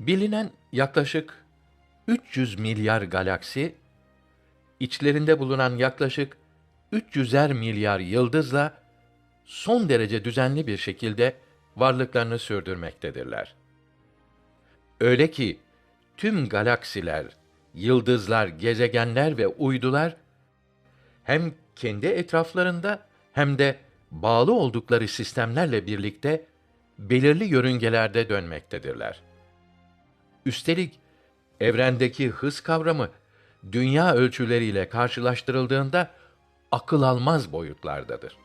Bilinen yaklaşık 300 milyar galaksi, içlerinde bulunan yaklaşık 300'er milyar yıldızla son derece düzenli bir şekilde varlıklarını sürdürmektedirler. Öyle ki tüm galaksiler, yıldızlar, gezegenler ve uydular hem kendi etraflarında hem de bağlı oldukları sistemlerle birlikte belirli yörüngelerde dönmektedirler. Üstelik evrendeki hız kavramı dünya ölçüleriyle karşılaştırıldığında akıl almaz boyutlardadır.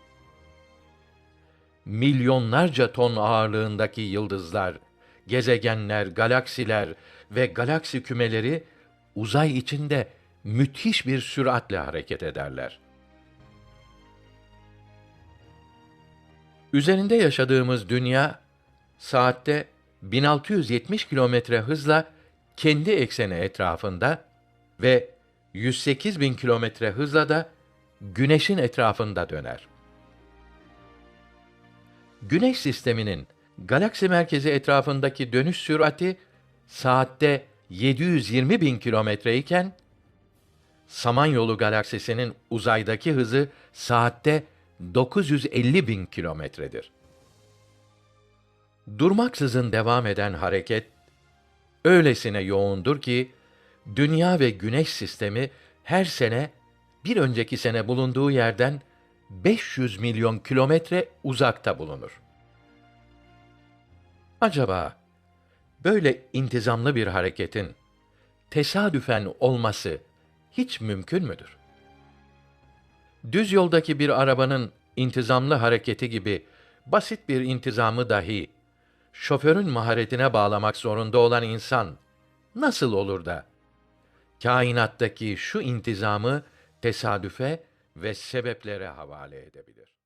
Milyonlarca ton ağırlığındaki yıldızlar, gezegenler, galaksiler ve galaksi kümeleri uzay içinde müthiş bir süratle hareket ederler. Üzerinde yaşadığımız dünya saatte 1670 kilometre hızla kendi ekseni etrafında ve 108 bin kilometre hızla da güneşin etrafında döner. Güneş sisteminin galaksi merkezi etrafındaki dönüş sürati saatte 720 bin kilometre iken Samanyolu galaksisinin uzaydaki hızı saatte 950 bin kilometredir. Durmaksızın devam eden hareket öylesine yoğundur ki dünya ve güneş sistemi her sene bir önceki sene bulunduğu yerden 500 milyon kilometre uzakta bulunur. Acaba böyle intizamlı bir hareketin tesadüfen olması hiç mümkün müdür? Düz yoldaki bir arabanın intizamlı hareketi gibi basit bir intizamı dahi şoförün maharetine bağlamak zorunda olan insan nasıl olur da kainattaki şu intizamı tesadüfe ve sebeplere havale edebilir?